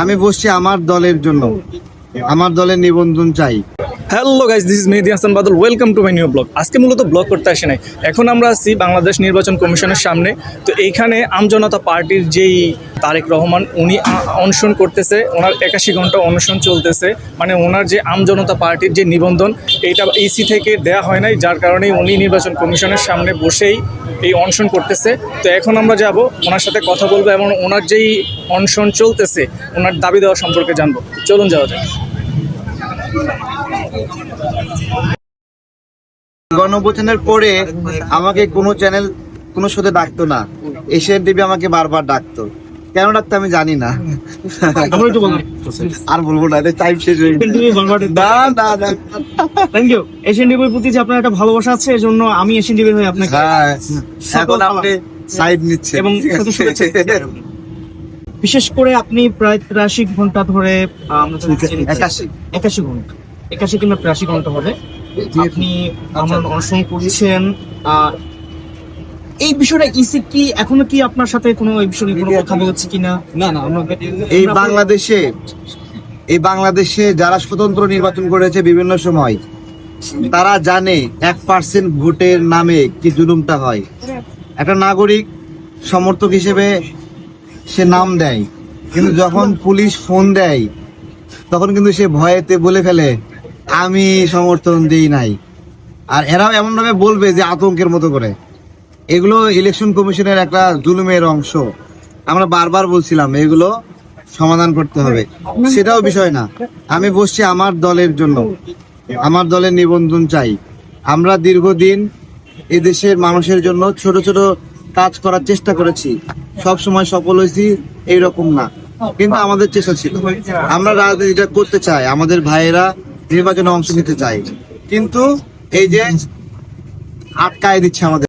আমি বসছি আমার দলের জন্য। আমার দলের নিবন্ধন চাই। Hello guys this is Mehedi Hasan Badal welcome to my new blog আজকে মূলত ব্লগ করতে আসে নাই। এখন আমরা আছি বাংলাদেশ নির্বাচন কমিশনের সামনে। তো এইখানে আমজনতা পার্টির যেই তারেক রহমান, উনি অনশন করতেছে। ওনার একাশি ঘণ্টা অনশন চলতেছে। মানে ওনার যে আমজনতা পার্টির যে নিবন্ধন, এইটা ইসি থেকে দেয়া হয় নাই। যার কারণে উনি নির্বাচন কমিশনের সামনে বসেই এই অনশন করতেছে। তো এখন আমরা যাব, ওনার সাথে কথা বলব এবং ওনার যেই অনশন চলতেছে, ওনার দাবি দেওয়া সম্পর্কে জানব। চলুন যাওয়া যাক। গণভোচনের পরে আমাকে কোনো চ্যানেল কোনো সাথে ডাকতো না। এশিয়ান টিভি আমাকে বারবার ডাকতো। কেন ডাকতো আমি জানি না। আর বলব না টাইম শেষ হয়ে। না না না। থ্যাংক ইউ এশিয়ান টিভির প্রতি যে আপনার একটা ভালোবাসা আছে এজন্য আমি এশিয়ান টিভির হয়ে আপনাকে হ্যাঁ এখন আপনি সাইড নিচ্ছে এবং বিশেষ করে আপনি প্রায় তিরাশি ঘণ্টা ধরে একাশি। ঘণ্টা। একাশি কিংবা তিরাশি ঘণ্টা হবে আপনি আমার অনশন করছেন এই বিষয়টা ইসি কি? এখনও কি আপনার সাথে কোনো এই বিষয়ে কোনো কথা বলছে কিনা? না না আমরা এই বাংলাদেশে এই বাংলাদেশে যারা স্বতন্ত্র নির্বাচন করেছে বিভিন্ন সময় তারা জানে এক পার্সেন্ট ভোটের নামে কি জুলুমটা হয়। একটা নাগরিক সমর্থক হিসেবে সে নাম দেয় কিন্তু যখন পুলিশ ফোন দেয় তখন কিন্তু সে ভয়েতে বলে ফেলে আমি সমর্থন দিই নাই। আর এরাও এমনভাবে বলবে যে আতঙ্কের মতো করে। এগুলো ইলেকশন কমিশনের একটা জুলুমের অংশ। আমরা বারবার বলছিলাম, এগুলো সমাধান করতে হবে। সেটাও বিষয় না। আমি বসছি আমার দলের জন্য। আমার দলের নিবন্ধন চাই। আমরা দীর্ঘদিন এই দেশের মানুষের জন্য ছোট ছোট কাজ করার চেষ্টা করেছি। সব সময় সফল হয়েছি, এইরকম না। কিন্তু আমাদের চেষ্টা ছিল। আমরা রাজনীতিটা করতে চাই। আমাদের ভাইয়েরা নির্বাচনে অংশ নিতে চাই কিন্তু এই যে আটকায় দিচ্ছে আমাদের।